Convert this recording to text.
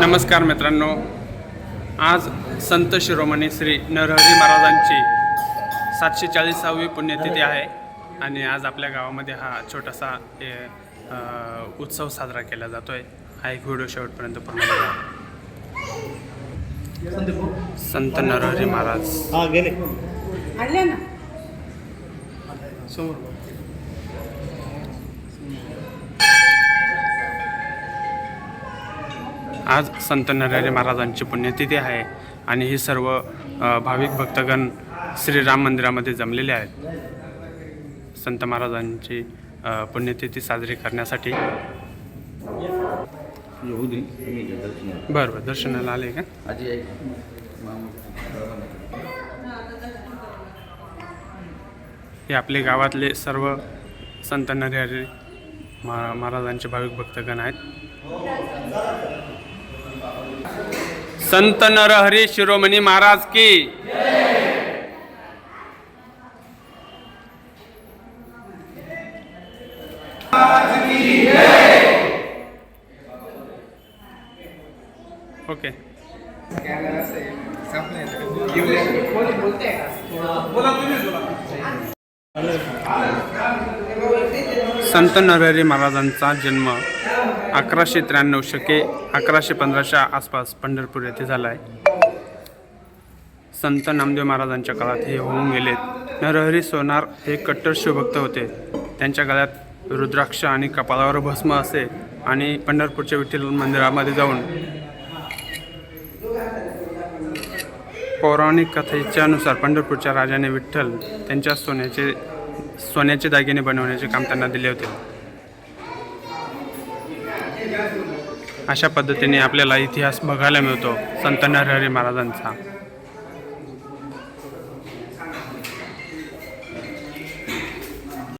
नमस्कार मित्रांनो. आज संत शिरोमणी श्री नरहरी महाराजांची सातशे चाळीसावी पुण्यतिथी आहे आणि आज आपल्या गावामध्ये हा छोटासा उत्सव साजरा केला जातो आहे हा एक व्हिडिओ शेवटपर्यंत पूर्ण संत नरहरी महाराज. समोर. आज संत नरहरी महाराजांची पुण्यतिथी आहे आणि हे सर्व भाविक भक्तगण श्रीराम मंदिरामध्ये जमलेले आहेत. संत महाराजांची पुण्यतिथी साजरी करण्यासाठी. येऊ बरं बरं दर्शनाला आले का? हे आपले गावातले सर्व संत नरहरी महा महाराजांचे भाविक भक्तगण आहेत. संत नरहरी शिरोमणी महाराज की. ओके. संत नरहरी महाराजांचा जन्म अकराशे त्र्याण्णव शके अकराशे पंधराच्या आसपास पंढरपूर येथे झाला आहे संत नामदेव महाराजांच्या काळात हे होऊन गेलेत. नरहरी सोनार हे कट्टर शिवभक्त होते. त्यांच्या गळ्यात रुद्राक्ष आणि कपालावर भस्म असे आणि पंढरपूरच्या विठ्ठल मंदिरामध्ये जाऊन पौराणिक कथेच्यानुसार पंढरपूरच्या राजाने विठ्ठल त्यांच्या सोन्याचे सोन्याचे दागिने बनवण्याचे काम त्यांना दिले होते. अशा पद्धतीने आपल्याला इतिहास बघायला मिळतो. संत नरहरी महाराजांचा.